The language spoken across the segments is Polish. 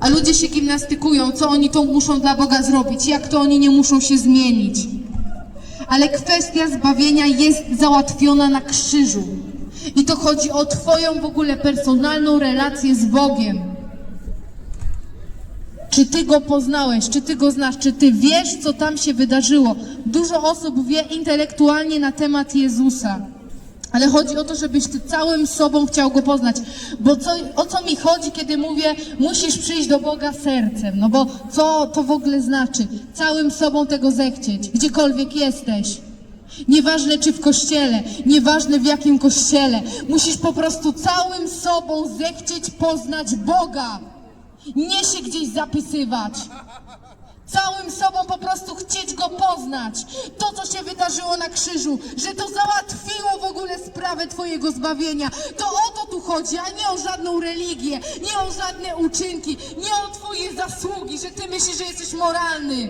A ludzie się gimnastykują, co oni to muszą dla Boga zrobić, jak to oni nie muszą się zmienić. Ale kwestia zbawienia jest załatwiona na krzyżu. I to chodzi o Twoją w ogóle personalną relację z Bogiem. Czy Ty Go poznałeś, czy Ty Go znasz, czy Ty wiesz, co tam się wydarzyło. Dużo osób wie intelektualnie na temat Jezusa. Ale chodzi o to, żebyś ty całym sobą chciał go poznać. Bo co, o co mi chodzi, kiedy mówię, musisz przyjść do Boga sercem? No bo co to w ogóle znaczy? Całym sobą tego zechcieć, gdziekolwiek jesteś. Nieważne czy w kościele, nieważne w jakim kościele. Musisz po prostu całym sobą zechcieć poznać Boga. Nie się gdzieś zapisywać. Całym sobą po prostu chcieć go poznać. To, co się wydarzyło na krzyżu, że to załatwiło w ogóle sprawę Twojego zbawienia. To o to tu chodzi, a nie o żadną religię, nie o żadne uczynki, nie o Twoje zasługi, że Ty myślisz, że jesteś moralny.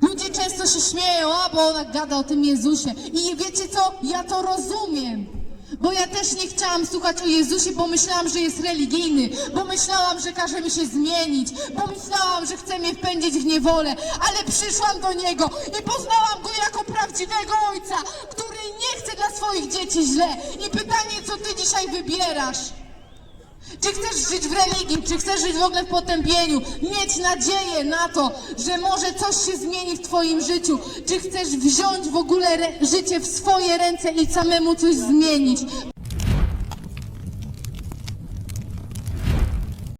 Ludzie często się śmieją, a bo ona gada o tym Jezusie. I wiecie co? Ja to rozumiem. Bo ja też nie chciałam słuchać o Jezusie, bo myślałam, że jest religijny, bo myślałam, że każe mi się zmienić, bo myślałam, że chce mnie wpędzić w niewolę, ale przyszłam do Niego i poznałam Go jako prawdziwego Ojca, który nie chce dla swoich dzieci źle. I pytanie, co Ty dzisiaj wybierasz? Czy chcesz żyć w religii, czy chcesz żyć w ogóle w potępieniu, mieć nadzieję na to, że może coś się zmieni w Twoim życiu, czy chcesz wziąć w ogóle życie w swoje ręce i samemu coś zmienić.